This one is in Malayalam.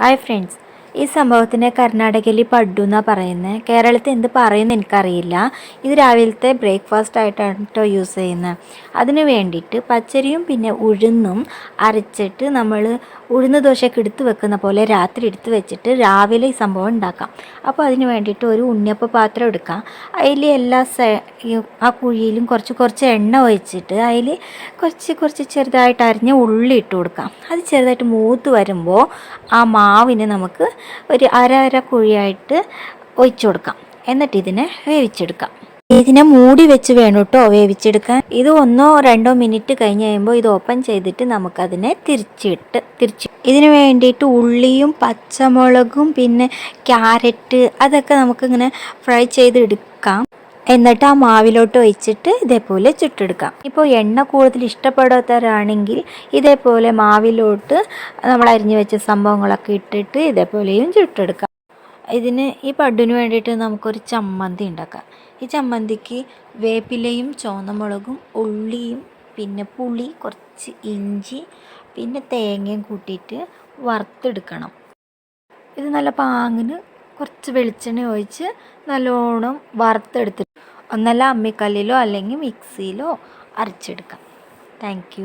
ഹായ് ഫ്രണ്ട്സ് ഈ സംഭവത്തിനെ കർണാടകയിൽ പഡു എന്നാണ് പറയുന്നത് കേരളത്തിൽ എന്ത് പറയുമെന്ന് എനിക്കറിയില്ല. ഇത് രാവിലത്തെ ബ്രേക്ക്ഫാസ്റ്റ് ആയിട്ടാണ് കേട്ടോ യൂസ് ചെയ്യുന്നത് അതിന് വേണ്ടിയിട്ട് പച്ചരിയും പിന്നെ ഉഴുന്നും അരച്ചിട്ട് നമ്മൾ ഉഴുന്ന് ദോശയൊക്കെ എടുത്ത് വെക്കുന്ന പോലെ രാത്രി എടുത്ത് വെച്ചിട്ട് രാവിലെ ഈ സംഭവം ഉണ്ടാക്കാം. അപ്പോൾ അതിന് വേണ്ടിയിട്ട് ഒരു ഉണ്ണിയപ്പ പാത്രം എടുക്കാം. അതിൽ എല്ലാ ഈ ആ കുഴിയിലും കുറച്ച് കുറച്ച് എണ്ണ ഒഴിച്ചിട്ട് അതിൽ കുറച്ച് കുറച്ച് ചെറുതായിട്ട് അരിഞ്ഞ ഉള്ളി ഇട്ട് കൊടുക്കാം. അത് ചെറുതായിട്ട് മൂത്ത് വരുമ്പോൾ ആ മാവിന് നമുക്ക് ഒരു അര അര കുഴിയായിട്ട് ഒഴിച്ചു കൊടുക്കാം. എന്നിട്ട് ഇതിനെ വേവിച്ചെടുക്കാം. ഇതിനെ മൂടി വെച്ച് വേണം കേട്ടോ വേവിച്ചെടുക്കാൻ. ഇത് ഒന്നോ രണ്ടോ മിനിറ്റ് കഴിഞ്ഞ് കഴിയുമ്പോൾ ഇത് ഓപ്പൺ ചെയ്തിട്ട് നമുക്കതിനെ തിരിച്ചിട്ട് തിരിച്ച് ഇതിന് വേണ്ടിയിട്ട് ഉള്ളിയും പച്ചമുളകും പിന്നെ ക്യാരറ്റ് അതൊക്കെ നമുക്കിങ്ങനെ ഫ്രൈ ചെയ്തെടുക്കാം. എന്നിട്ട് ആ മാവിലോട്ട് ഒഴിച്ചിട്ട് ഇതേപോലെ ചുട്ടെടുക്കാം. ഇപ്പോൾ എണ്ണ കൂടുതൽ ഇഷ്ടപ്പെടാത്തവരാണെങ്കിൽ ഇതേപോലെ മാവിലോട്ട് നമ്മൾ അരിഞ്ഞു വെച്ച സംഭവങ്ങളൊക്കെ ഇട്ടിട്ട് ഇതേപോലെയും ചുട്ടെടുക്കാം. ഇതിന് ഈ പഡ്ഡിന് വേണ്ടിയിട്ട് നമുക്കൊരു ചമ്മന്തി ഉണ്ടാക്കാം. ഈ ചമ്മന്തിക്ക് വേപ്പിലയും ചുവന്നമുളകും ഉള്ളിയും പിന്നെ പുളി കുറച്ച് ഇഞ്ചി പിന്നെ തേങ്ങയും കൂട്ടിയിട്ട് വറുത്തെടുക്കണം. ഇത് നല്ല പാങ്ങിന് കുറച്ച് വെളിച്ചെണ്ണ ഒഴിച്ച് നല്ലോണം വറുത്തെടുത്തിട്ട് ഒന്നല്ല അമ്മിക്കല്ലിലോ അല്ലെങ്കിൽ മിക്സിയിലോ അരച്ചെടുക്കാം. താങ്ക്